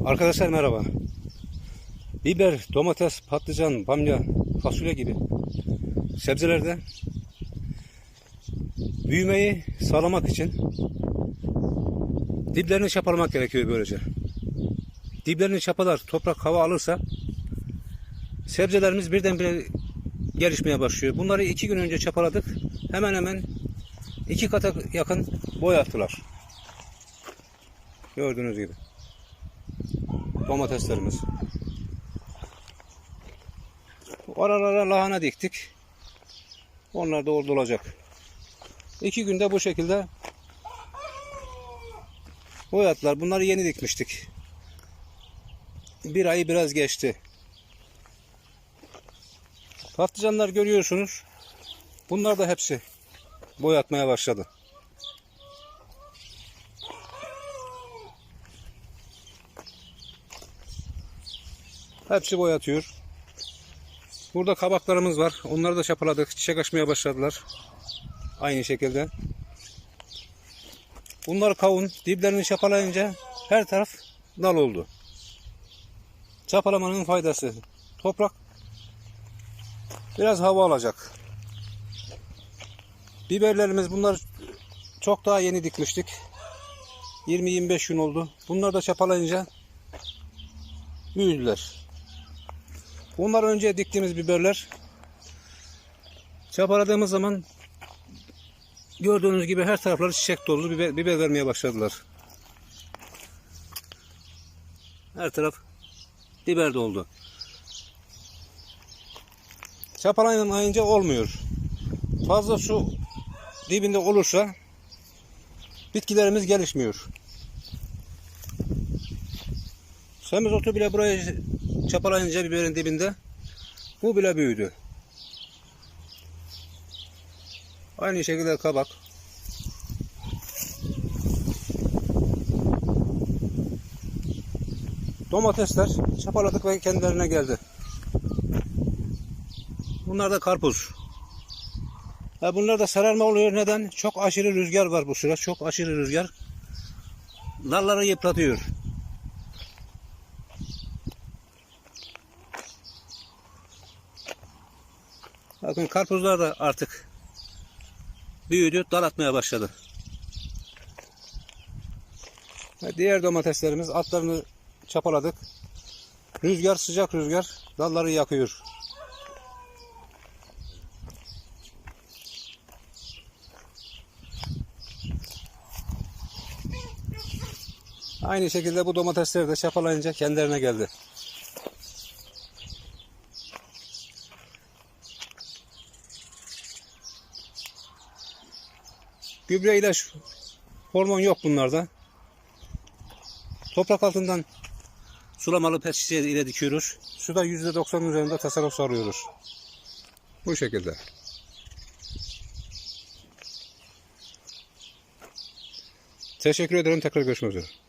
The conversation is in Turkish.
Arkadaşlar merhaba. Biber, domates, patlıcan, bamya, fasulye gibi sebzelerde büyümeyi sağlamak için diplerini çapalamak gerekiyor böylece. Diplerini çapalar, toprak hava alırsa sebzelerimiz birdenbire gelişmeye başlıyor. Bunları iki gün önce çapaladık. Hemen hemen iki kata yakın boy attılar. Gördüğünüz gibi domateslerimiz. Oralara lahana diktik. Onlar da orada olacak. İki günde bu şekilde boyatlar. Bunları yeni dikmiştik. Bir ayı biraz geçti. Patlıcanlar görüyorsunuz. Bunlar da hepsi boyatmaya başladı. Hepsi boyatıyor. Burada kabaklarımız var. Onları da çapaladık. Çiçek açmaya başladılar. Aynı şekilde. Bunlar kavun. Diplerini çapalayınca her taraf dal oldu. Çapalamanın faydası. Toprak biraz hava alacak. Biberlerimiz bunlar çok daha yeni dikmiştik. 20-25 gün oldu. Bunlar da çapalayınca büyüdüler. Bunlar önce diktiğimiz biberler. Çapaladığımız zaman gördüğünüz gibi her tarafları çiçek dolu biber, biber vermeye başladılar. Her taraf biber doldu. Çapalamayınca olmuyor. Fazla su dibinde olursa bitkilerimiz gelişmiyor. Semizotu bile buraya çapalayınca biberin dibinde bu bile büyüdü. Aynı şekilde kabak. Domatesler çapaladık ve kendilerine geldi. Bunlar da karpuz. Ha bunlar da sararma oluyor. Neden? Çok aşırı rüzgar var bu sıra. Çok aşırı rüzgar. Dalları yıpratıyor. Bakın karpuzlar da artık büyüdü, dal atmaya başladı. Ve diğer domateslerimiz altlarını çapaladık. Rüzgar sıcak rüzgar dalları yakıyor. Aynı şekilde bu domatesleri de çapalayınca kendilerine geldi. Gübre ilaç hormon yok bunlarda. Toprak altından sulamalı şişe ile dikiyoruz. Suda %90'ın üzerinde tasarruf sağlıyoruz. Bu şekilde. Teşekkür ederim. Tekrar görüşmek üzere.